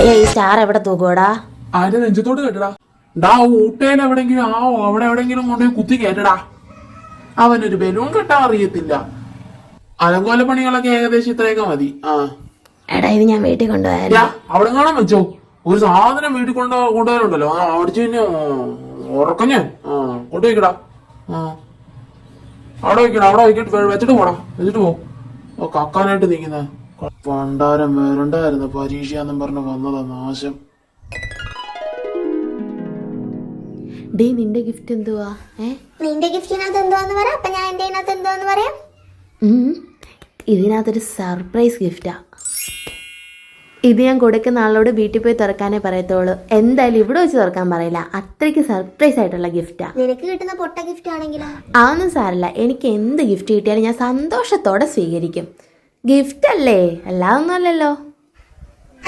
അളിയ ഈ സ്റ്റാർ എവിടെ തൂക്കോടാ ആരെ നെഞ്ചത്തോട് കേട്ടടാ? ഡാ ഊട്ടേൽ എവിടെങ്കിലും ആ അവിടെ എവിടെങ്കിലും കൊണ്ടുപോയി കുത്തി കേട്ടടാ അവനൊരു ബലൂൺ കെട്ടാൻ അറിയത്തില്ല. അലങ്കോല പണികളൊക്കെ ഏകദേശം ഇത്രയൊക്കെ മതി. ആ. എടാ ഇത് ഞാൻ വീട്ടിൽ അവിടെ കാണാൻ വെച്ചോ ഒരു സാധനം വീട്ടിൽ കൊണ്ട് കൊണ്ടുപോകാനുണ്ടല്ലോ ആ അടിച്ചു പിന്നെ ഉറക്കഞ്ഞ ആ കൊണ്ടുപോയിക്കടാ ആ. അവിടെ വെക്കടാ അവിടെ വെച്ചിട്ട് പോടാ വെച്ചിട്ട് പോ. കക്കാനായിട്ട് നിൽക്കുന്ന. പണ്ടാരം വരണ്ടായിരുന്നു പരീക്ഷയാന്നും പറഞ്ഞ് വന്നതാ നാശം. ഡേ നിന്റെ ഗിഫ്റ്റ് എന്തുവാ? ഏ? നിന്റെ ഗിഫ്റ്റിനകത്ത് എന്തുവാന്ന് പറയാം അപ്പൊ ഞാൻ എന്റെ അതിനകത്ത് എന്തുവാന്ന് പറയാം? ഉം. ഇതിനകത്തൊരു സർപ്രൈസ് ഗിഫ്റ്റാ ഇത് ഞാൻ കൊടുക്കുന്ന ആളോട് വീട്ടിൽ പോയി തുറക്കാനേ പറയത്തുള്ളൂ. എന്തായാലും ഇവിടെ വെച്ച് തുറക്കാൻ പറയില്ല. അത്രയ്ക്ക് സർപ്രൈസ് ആയിട്ടുള്ള ഗിഫ്റ്റാ നിനക്ക് കിട്ടുന്ന പൊട്ട ഗിഫ്റ്റ് ആണെങ്കിലോ? അതൊന്നും സാരല്ല. എനിക്ക് എന്ത് ഗിഫ്റ്റ് കിട്ടിയാലും ഞാൻ സന്തോഷത്തോടെ സ്വീകരിക്കും. ഗിഫ്റ്റ് അല്ലേ? അല്ലാതൊന്നും അല്ലല്ലോ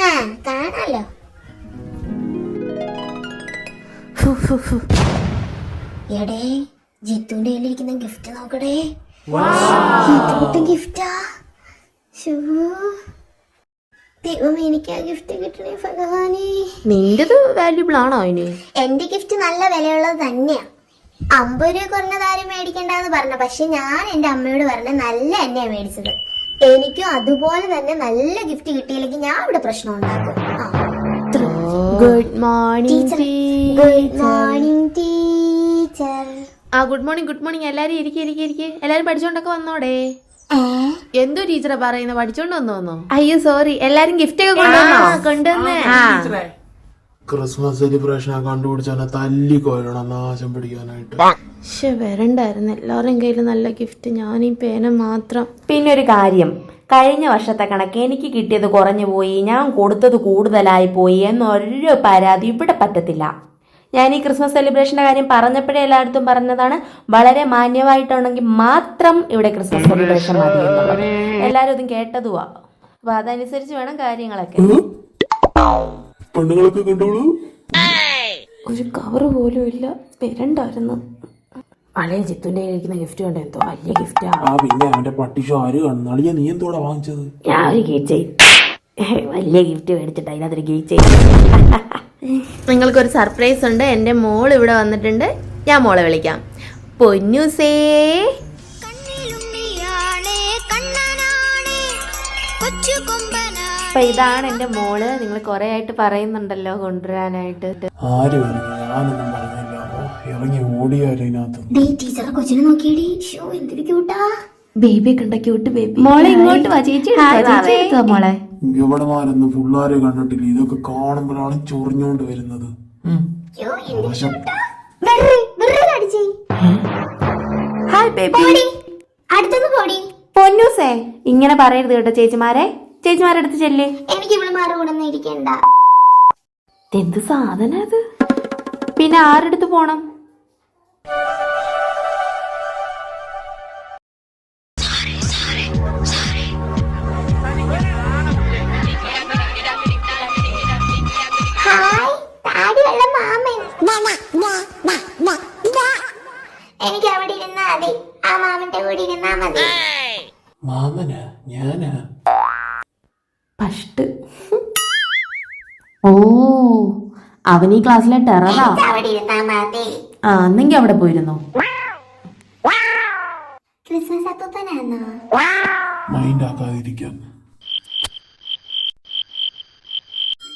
ആ കാണാലോ. എടേ ജിത്തുവിന്റെ കയ്യിലിരിക്കുന്ന ഗിഫ്റ്റ് നോക്കടേ. ഇത് ഗിഫ്റ്റാ ദൈവം എനിക്ക് ആ ഗിഫ്റ്റ് കിട്ടണേ ഭഗവാനേ. നിന്റേത് വാല്യുബിൾ ആണോ അതിന് എന്റെ ഗിഫ്റ്റ് നല്ല വിലയുള്ളത് തന്നെയാ. അമ്പത് രൂപ കുറഞ്ഞതാരും മേടിക്കണ്ടെന്ന് പറഞ്ഞ. പക്ഷെ ഞാൻ എന്റെ അമ്മയോട് പറഞ്ഞ നല്ല എണ്ണയാ മേടിച്ചത്. എനിക്കും അതുപോലെ തന്നെ നല്ല ഗിഫ്റ്റ് കിട്ടിയില്ലെങ്കിൽ ഞാൻ ഇവിടെ പ്രശ്നം ഉണ്ടാക്കും. Good morning good morning teacher ആ ഗുഡ് മോർണിംഗ് ഗുഡ് മോർണിംഗ് എല്ലാരും ഇരിക്കെ ഇരിക്കെ ഇരിക്കെ. എല്ലാരും പഠിച്ചോണ്ടൊക്കെ വന്നോടെ? എന്തോ ടീച്ചറെ പറയുന്നത് പഠിച്ചോണ്ട് വന്നോന്നോ? അയ്യോ സോറി എല്ലാരും ഗിഫ്റ്റ് ഒക്കെ കൊണ്ടുവന്നോ? കൊണ്ടുവന്നേ. ക്രിസ്മസ് സെലിബ്രേഷൻ കണ്ടുപിടിച്ചവനെ തല്ലി കൊല്ലണം നാശം പിടിക്കാനായിട്ട്. പക്ഷെ വരണ്ടായിരുന്നു. എല്ലാവരുടെയും കയ്യിൽ നല്ല ഗിഫ്റ്റ് ഞാൻ ഈ പേന മാത്രം. പിന്നെ ഒരു കാര്യം. കഴിഞ്ഞ വർഷത്തെ കണക്ക് എനിക്ക് കിട്ടിയത് കുറഞ്ഞു പോയി. ഞാൻ കൊടുത്തത് കൂടുതലായി പോയി എന്നൊരു പരാതി ഇവിടെ പറ്റത്തില്ല. ഞാൻ ഈ ക്രിസ്മസ് സെലിബ്രേഷന്റെ കാര്യം പറഞ്ഞപ്പോഴേ എല്ലായിടത്തും പറഞ്ഞതാണ് വളരെ മാന്യമായിട്ടുണ്ടെങ്കിൽ മാത്രം ഇവിടെ ക്രിസ്മസ് സെലിബ്രേഷൻ മതി എന്നുള്ളത്. എല്ലാവരും ഇതും കേട്ടതുവാ. അപ്പൊ അതനുസരിച്ച് വേണം കാര്യങ്ങളൊക്കെ. പെണ്ണുങ്ങളൊക്കെ കണ്ടോളൂ. ഒരു കവറ് പോലും ഇല്ല. വരണ്ടായിരുന്നു. പഴയ ജിത്തുന്റെ ഇരിക്കുന്ന ഗിഫ്റ്റ് കൊണ്ട്? എന്തോ വലിയ ഗിഫ്റ്റാ ആ. പിന്നെ അവന്റെ പട്ടിഷോ ആര് കാണുന്നു? അളിയ നീ എന്തോടാ വാങ്ങിച്ചത്? ഞാൻ ഒരു ഗീച്ചേ വലിയ ഗിഫ്റ്റ് മേടിച്ചിട്ട് അതിനകത്തൊരു ഗീച്ചേ ചെയ് നിങ്ങൾക്കൊരു സർപ്രൈസ് ഉണ്ട്. എന്റെ മോൾ ഇവിടെ വന്നിട്ടുണ്ട്. ഞാൻ മോളെ വിളിക്കാം. പൊന്നുസേ. അപ്പൊ ഇതാണ് എന്റെ മോൾ. നിങ്ങൾ കുറെ ആയിട്ട് പറയുന്നുണ്ടല്ലോ കൊണ്ടുവരാനായിട്ട്. ആര് പറഞ്ഞു? ഞാനൊന്നും പറഞ്ഞില്ല. ഇറങ്ങി ഓടിയാലോ ഇതിനകത്ത്. ടീച്ചറെ കൊച്ചിനെ നോക്കിയടി. ഷോ എന്തൊരു ക്യൂട്ടാ. ബേബി കണ്ട ക്യൂട്ട് ബേബി. മോളെ ഇങ്ങോട്ട് വാ ചേച്ചി ചേച്ചി മോളെ? പിള്ളേരെ കണ്ടിട്ടില്ല. ഇതൊക്കെ കാണുമ്പോഴാണ് ചൊറിഞ്ഞോണ്ട് വരുന്നത്. Hi baby. പോടി. അടുത്തൊന്ന് പോടി. പൊന്നൂസേ ഇങ്ങനെ പറയരുത് കേട്ടോ ചേച്ചിമാരെ. ചേച്ചിമാരെ അടുത്ത് ചെല്ലേ. എനിക്ക് ഇവിടെ കൂടെ ഇരിക്കണ്ട. എന്ത് സാധന അത്? പിന്നെ ആരെടുത്ത് പോണം? ഓ അവൻ ഈ ക്ലാസ്സിലെ ടെററാ? ആ എന്നെങ്കി അവിടെ പോയിരുന്നോ? ക്രിസ്മസ് അപ്പൂപ്പനാണോ മൈൻഡ് ആക്കാതിരിക്കാൻ.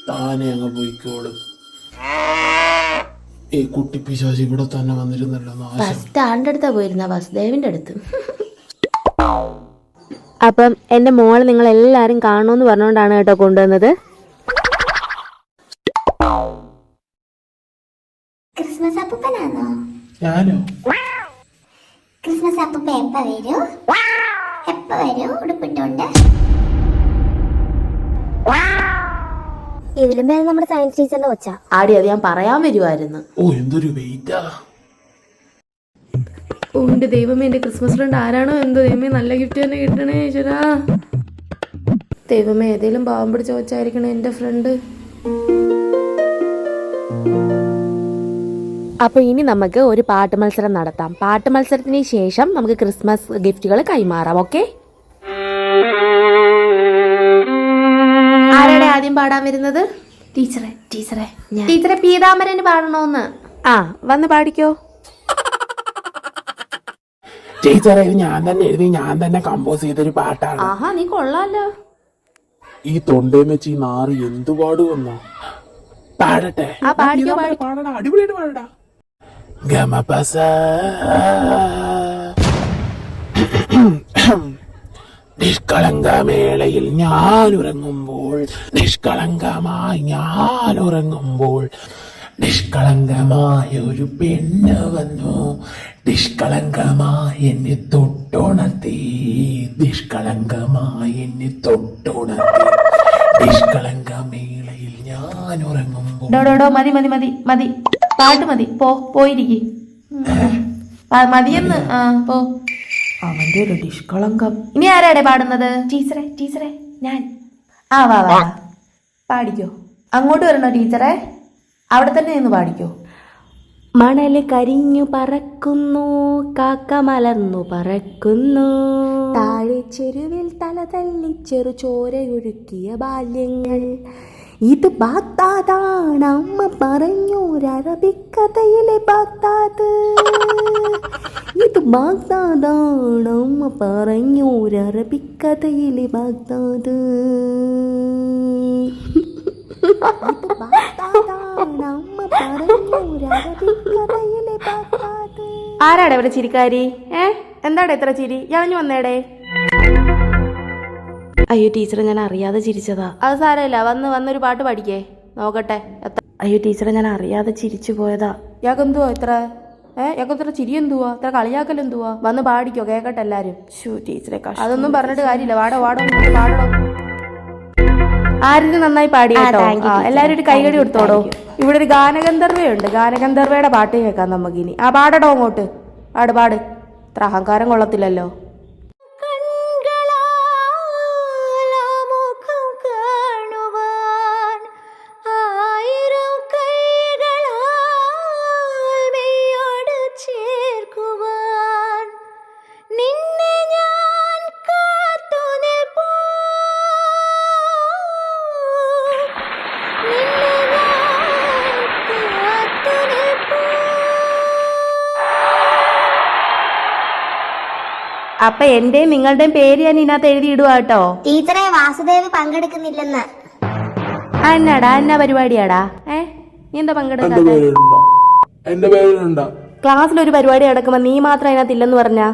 താനെ അങ്ങ് പോയിക്കോൾ. ഈ കുട്ടി പിശാചി ഇവിടെ തന്നെ വന്നിരുന്നല്ലോ നാശം. ഫസ്റ്റ് ആളുടെ അടുത്താ പോയിരുന്ന വസുദേവിന്റെ അടുത്ത്. അപ്പം എന്റെ മോളെ നിങ്ങൾ എല്ലാവരും കാണുമെന്ന് പറഞ്ഞുകൊണ്ടാണ് കേട്ടോ കൊണ്ടുവന്നത്. ക്രിസ്മസ് അപ്പൂപ്പനാണോ ഞാനോ? ക്രിസ്മസ് അപ്പൂപ്പ എപ്പ വരൂ? എപ്പ വരൂ? ഉടുപ്പിട്ടോണ്ട്. ഇതിലും പേര് നമ്മുടെ സയൻസ് ടീച്ചറിന്റെ കൊച്ചാ. ആടി അത് ഞാൻ പറയാൻ വരുമായിരുന്നു ഓ എന്തൊരു വെയിറ്റാ ഓ എന്റെ ദൈവമേ എന്റെ ക്രിസ്മസ് ഫ്രണ്ട് ആരാണോ? എന്തോ ദൈവമേ നല്ല ഗിഫ്റ്റ് തന്നെ കിട്ടണേ ഈശ്വരാ. ദൈവമേ ഏതെങ്കിലും പാവം പിടിച്ച വെച്ചായിരിക്കണേ എന്റെ ഫ്രണ്ട് അപ്പോൾ ഇനി നമുക്ക് ഒരു പാട്ട് മത്സരം നടത്താം. പാട്ട് മത്സരത്തിന് ശേഷം നമുക്ക് ക്രിസ്മസ് ഗിഫ്റ്റുകൾ കൈമാറാം. ഓക്കെ? ആരാടെ ആദ്യം പാടാൻ വരുന്നത്? ടീച്ചറെ ടീച്ചറെ ടീച്ചറെ പീതാമരന് പാടണോന്ന്. ആ വന്ന് പാടിക്കോ. ടീച്ചറെ ഇത് ഞാൻ തന്നെ എഴുതി ഞാൻ തന്നെ കമ്പോസ് ചെയ്തൊരു പാട്ടാണ്. ആഹാ നീ കൊള്ളാലോ. ഈ തൊണ്ടേന്ന് വെച്ച് ഈ നാറി എന്തു പാടുവന്നോ. പാടട്ടെ. ആ, പാടിക്കോ, ഇതാ, പാടടാ പാടടാ ഗമപസ നിഷ്കളങ്കമേളയിൽ ഞാൻ ഉറങ്ങുമ്പോൾ നിഷ്കളങ്കമായി ഞാൻ ഉറങ്ങുമ്പോൾ നിഷ്കളങ്കമായ ഒരു പെണ്ണ് വന്നു നിഷ്കളങ്കമായി എന്നെ തൊട്ടുണർത്തി നിഷ്കളങ്കമായി എന്നെ തൊട്ടുണർത്തി നിഷ്കളങ്കമേളയിൽ ഞാൻ ഉറങ്ങുമ്പോൾ മതി മതി മതി മതി. പാട്ട് മതി. പോ പോയിരിക്കേ. മതിയെന്ന്. ആ പോ. അവന്റെ ഒരു നിഷ്കളങ്കം. ഇനി ആരാടെ പാടുന്നത്? ടീച്ചറെ ടീച്ചറെ ഞാൻ. ആ വാ വാ. പാടിക്കോ. അങ്ങോട്ട് വരണോ ടീച്ചറെ? അവിടെ തന്നെ നിന്ന് പാടിക്കോ. മണൽ കരിഞ്ഞു പറക്കുന്നു കാക്ക മലർന്നു പറക്കുന്നു. താഴെ ചെരുവിൽ തല തല്ലി ചെറു ചോരയൊഴുക്കിയ ബാല്യങ്ങൾ. ഇത് ബാഗ്ദാദാണ് അമ്മ പറഞ്ഞൊരറബിക്കഥയിലെ ബാഗ്ദാദ്. ഇത് ബാഗ്ദാദാണ് അമ്മ ബാഗ്ദാദ്. ഇത് ബാഗ്ദാദാണ് അമ്മ പറഞ്ഞൊരറബിക്കഥയിലെ ബാഗ്ദാദ്. ആരാടെ ഇവിടെ ചിരിക്കാരി? ഏ? എന്താടെ ഇത്ര ചിരി? ഞാൻ വന്നേടെ? അയ്യോ ടീച്ചറെ ഞാൻ അറിയാതെ ചിരിച്ചതാ. അത് സാരമില്ല. വന്ന് വന്നൊരു പാട്ട് പഠിക്കേ. നോക്കട്ടെ. എത്ര അയ്യോ ടീച്ചറെ ഞാൻ അറിയാതെ ചിരിച്ചു പോയതാ. യാക്കെന്തുവാ ഇത്ര? ഏ യാക്ക് ഇത്ര ചിരി എന്തുവാ? ഇത്ര കളിയാക്കൽ എന്തുവാ? വന്ന് പാടിക്കോ കേക്കട്ടെ എല്ലാരും. ഷൂ ടീച്ചറെ അതൊന്നും പറഞ്ഞിട്ട് കാര്യമില്ല. വാടോ വാടോ പാടോ ആരും നന്നായി പാടി കേട്ടോ? എല്ലാരും ഒരു കൈകടി കൊടുത്തോടോ. ഇവിടെ ഒരു ഗാനഗന്ധർവയുണ്ട് ഗാനഗന്ധർവയുടെ പാട്ട് കേൾക്കാം നമുക്കിനി. ആ പാടടോ അങ്ങോട്ട്. പാട് പാട്. ഇത്ര അഹങ്കാരം കൊള്ളത്തില്ലല്ലോ. അപ്പൊ എന്റെയും നിങ്ങളുടെയും പേര് ഞാൻ ഇതിനകത്ത് എഴുതിയിടുക കേട്ടോ. ടീച്ചറെ വാസുദേവ് പങ്കെടുക്കുന്നില്ലെന്ന്. അന്നടാ അന്ന പരിപാടിയാടാ? ഏ? നീ എന്താ എന്റെ പങ്കെടുക്കാത്ത പേരുണ്ടോ. എന്റെ പേരുണ്ടോ. ക്ലാസ്സിൽ ഒരു പരിപാടി നടക്കുമ്പോ നീ മാത്രം അതിനകത്ത് ഇല്ലെന്ന് പറഞ്ഞാ?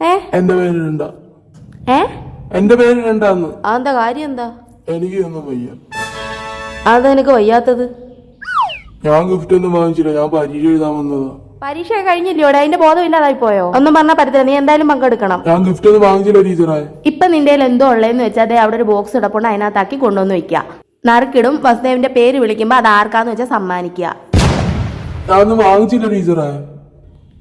ഏ? എന്റെ പേരുണ്ടോ. ഏ? എന്റെ പേരുണ്ടാന്ന്. അതെന്താ കാര്യം എന്താ? എനിക്ക് ഒന്നും വയ്യ. അത് നിനക്ക് വയ്യാത്തത്? ഞാൻ ഗിഫ്റ്റ് ഒന്നും വാങ്ങിച്ചില്ല. ഞാൻ പരീക്ഷ എഴുതാൻ വന്നതാ. പരീക്ഷ കഴിഞ്ഞില്ലയോടെ അതിന്റെ ബോധം ഇല്ലാതായി പോയോ ഒന്നും പറഞ്ഞാൽ പറ്റത്തില്ല നീ എന്തായാലും പങ്കെടുക്കണം ഞാൻ ഗിഫ്റ്റ് ഒന്നും വാങ്ങിച്ചില്ല ടീച്ചറെ ഇപ്പൊ നിന്റെ കയ്യിൽ എന്തോ ഉള്ളതെന്ന് വെച്ചാൽ അതെ അവിടെ ഒരു ബോക്സ് ഇടപ്പുണ്ട് അതിനകത്താക്കി കൊണ്ടുവന്ന് വെക്ക നറുക്കിടും വസുദേവിന്റെ പേര് വിളിക്കുമ്പോ അത് ആർക്കാന്ന് വെച്ചാൽ സമ്മാനിക്കുക ഞാനൊന്നും വാങ്ങിച്ചില്ല ടീച്ചറെ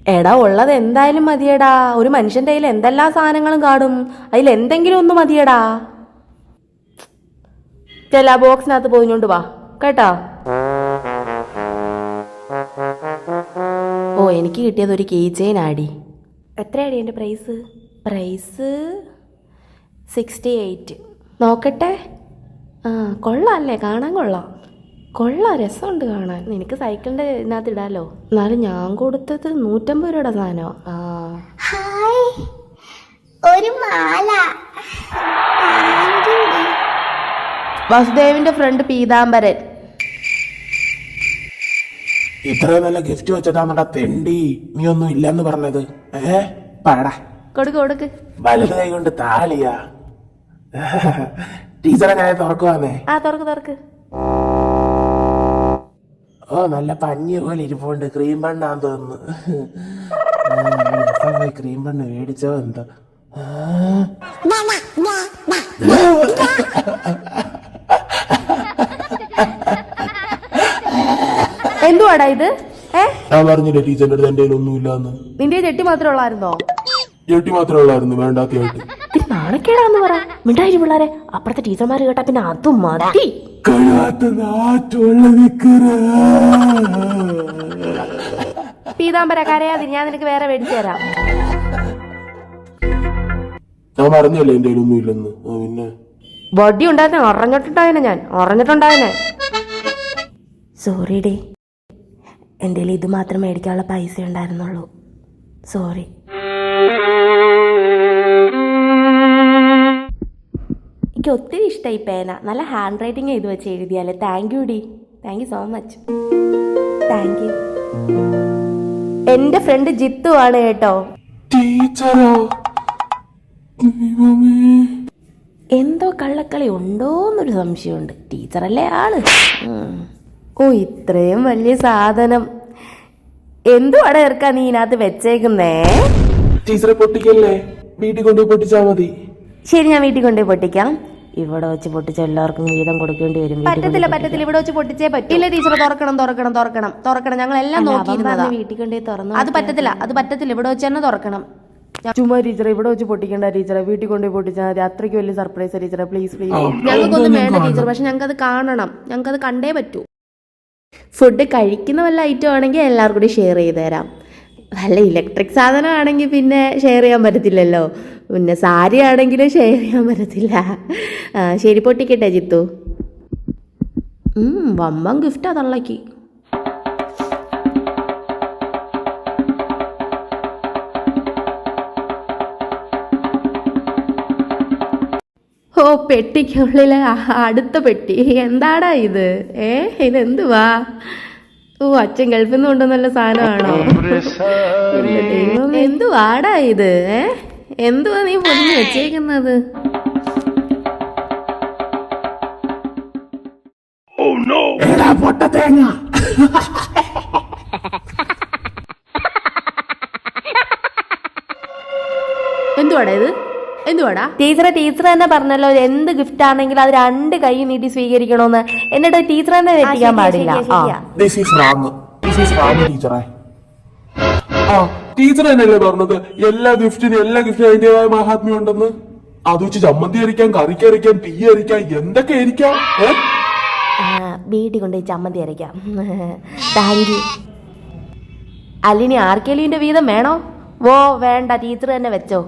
എടാ ഉള്ളത് എന്തായാലും മതിയടാ ഒരു മനുഷ്യന്റെ കയ്യിൽ എന്തെല്ലാം സാധനങ്ങളും കാണും അതിൽ എന്തെങ്കിലും ഒന്ന് മതിയടാ ചെല ബോക്സിനകത്ത് പോയിഞ്ഞോണ്ട് വാ കേട്ടോ ഓ എനിക്ക് കിട്ടിയത് ഒരു കീ ചെയിൻ ആടി. എത്രയാടി എന്റെ പ്രൈസ് പ്രൈസ് സിക്സ്റ്റി എയ്റ്റ് നോക്കട്ടെ. ആ കൊള്ളാം അല്ലേ കാണാൻ കൊള്ളാം. കൊള്ളാം രസമുണ്ട് കാണാൻ. നിനക്ക് സൈക്കിളിന്റെ ഇതിനകത്ത് ഇടാലോ. എന്നാലും ഞാൻ കൊടുത്തത് നൂറ്റമ്പത് രൂപയുടെ സാധനമോ ആ. ഹായ് ഒരു മാല. വസുദേവിന്റെ ഫ്രണ്ട് പീതാംബരൻ. ഇത്ര നല്ല ഗിഫ്റ്റ് വെച്ചിട്ടാ തെണ്ടി നീ ഒന്നും ഇല്ലെന്ന് പറഞ്ഞത്. ഏ? പാടാ കൊടുക്ക് കൊടുക്ക്. വലത് കൈ കൊണ്ട് താളിയാ ടീച്ചറെ ഞാൻ തുറക്കുവാന്നേ. ആ തുറക്ക് തുറക്ക്. ഓ നല്ല പഞ്ഞി പോലെ ഇരിപ്പുണ്ട്. ക്രീം ബണ്ണാന്ന് തോന്നുന്നു. ക്രീം ബണ്ണ് മേടിച്ചോ എന്തോ. എന്തുവാടാ ഇത്? ഞാൻ പറഞ്ഞില്ലേ ടീച്ചറിന്റെ അടുത്ത് എന്റെ ഒന്നും ഇല്ലാന്ന് നിന്റെ ചെട്ടി മാത്രമേ ഉള്ളായിരുന്നോ? ചെട്ടി മാത്രമേ ഉള്ളായിരുന്നു വേണ്ടാത്തയായിട്ട് ഇത് നാണക്കേടാന്ന് പറ. മിണ്ടായി പിള്ളാരെ. അപ്പുറത്തെ ടീച്ചർമാർ കേട്ടാ പിന്നെ അതും മതി. പീതാംബര കരയാതി ഞാൻ നിനക്ക് വേറെ മേടിച്ചു തരാം. ഞാൻ പറഞ്ഞല്ലേ എന്റെ ഒന്നും ഇല്ലെന്ന് പിന്നെ? വടി ഉണ്ടായിരുന്നെ ഉറഞ്ഞിട്ടുണ്ടായനെ ഞാൻ. ഉറഞ്ഞിട്ടുണ്ടായനെ സോറി ഡേ എന്റെ കയ്യിൽ ഇത് മാത്രം മേടിക്കാനുള്ള പൈസ ഉണ്ടായിരുന്നുള്ളൂ. സോറി എനിക്ക് ഒത്തിരി ഇഷ്ടമായി പേന. നല്ല ഹാൻഡ് റൈറ്റിംഗ് ചെയ്ത് വെച്ച് എഴുതിയാലേ. Thank you D. Thank you so much thank you എന്റെ ഫ്രണ്ട് ജിത്തു ആണ് കേട്ടോ. ടീച്ചറോ? എന്തോ കള്ളക്കളി ഉണ്ടോന്നൊരു സംശയമുണ്ട്. ടീച്ചറല്ലേ ആണ് ഉം. ഓ ഇത്രയും വലിയ സാധനം. എന്തുവാടെ ഇറക്കാ നീ ഇതിനകത്ത് വെച്ചേക്കുന്നേ? ടീച്ചറെ പൊട്ടിക്കല്ലേ? വീട്ടിൽ കൊണ്ടുപോയി പൊട്ടിച്ചാ മതി. ശരി ഞാൻ വീട്ടിൽ കൊണ്ടുപോയി പൊട്ടിക്കാം. ഇവിടെ വെച്ച് പൊട്ടിച്ച എല്ലാവർക്കും വീതം കൊടുക്കേണ്ടി വരും. പറ്റത്തില്ല പറ്റത്തില്ല. ഇവിടെ വെച്ച് പൊട്ടിച്ചേ പറ്റില്ല ടീച്ചർ തുറക്കണം തുറക്കണം തുറക്കണം. തുറക്കണം. ഞങ്ങൾ എല്ലാം നോക്കിയിരുന്നതാ. വീട്ടിൽ കൊണ്ടുപോയി തുറന്നു അത് പറ്റത്തില്ല അത് പറ്റത്തില്ല. ഇവിടെ വെച്ച് തന്നെ തുറക്കണം. ചുമ്മാ ടീച്ചറെ ഇവിടെ വെച്ച് പൊട്ടിക്കണ്ട ടീച്ചറെ. വീട്ടിൽ കൊണ്ടുപോയി പൊട്ടിച്ചാൽ മതി. അത്രയ്ക്ക് വലിയ സർപ്രൈസ് ടീച്ചറെ. പ്ലീസ് പ്ലീസ് ഞങ്ങൾക്കൊന്നും വേണ്ട ടീച്ചർ പക്ഷെ ഞങ്ങൾക്ക് അത് കാണണം. ഞങ്ങൾക്ക് അത് കണ്ടേ പറ്റൂ. ഫുഡ് കഴിക്കുന്ന വല്ല ഐറ്റം ആണെങ്കിൽ എല്ലാവർക്കും കൂടി ഷെയർ ചെയ്ത് തരാം. നല്ല ഇലക്ട്രിക് സാധനമാണെങ്കിൽ പിന്നെ ഷെയർ ചെയ്യാൻ പറ്റത്തില്ലല്ലോ. പിന്നെ സാരി ആണെങ്കിലും ഷെയർ ചെയ്യാൻ പറ്റത്തില്ല. ശരി പൊട്ടിക്കട്ടെ ജിത്തു. വമ്മം ഗിഫ്റ്റാ തള്ളക്ക് ഓ പെട്ടിക്കുള്ളിലെ ആ- അടുത്ത പെട്ടി. എന്താടാ ഇത്? ഏ ഇതെന്തുവാ? ഓ അച്ഛൻ ഗൾഫിൽ നിന്ന് കൊണ്ടുവന്ന സാധനമാണോ? എന്തു വാടാ എന്തുവാടാ ഇത്? ഏ എന്തുവാ നീ പൊന്നു വെച്ചേക്കുന്നത്? എടാ പൊട്ട തേങ്ങ. എന്തുവാടാ ഇത്? എന്തുവാടാ? ടീച്ചറെ ടീച്ചർ തന്നെ പറഞ്ഞല്ലോ എന്ത് ഗിഫ്റ്റ് ആണെങ്കിലും അത് രണ്ട് കൈ നീട്ടി സ്വീകരിക്കണോന്ന്. എന്നിട്ട് ടീച്ചർ തന്നെ തെറ്റിക്കാൻ പാടില്ല. ടീച്ചർ തന്നെയല്ലേ പറഞ്ഞത്? എല്ലാ ഗിഫ്റ്റിനും എല്ലാ ഗിഫ്റ്റിനും അതിന്റേതായ മഹാത്മ്യം ഉണ്ടെന്ന്. അത് വെച്ച് ചമ്മന്തി അരിക്കാം കറിക്ക് അരിക്കാം തീ അരിക്കാം എന്തൊക്കെ അരിക്കാം? വീട്ടിൽ കൊണ്ടുപോയി ചമ്മന്തി അരയ്ക്കാം. Thank you. അല്ലിനി ആർക്കെലിന്റെ വീതം വേണോ? വോ വേണ്ട ടീച്ചർ തന്നെ വെച്ചോ.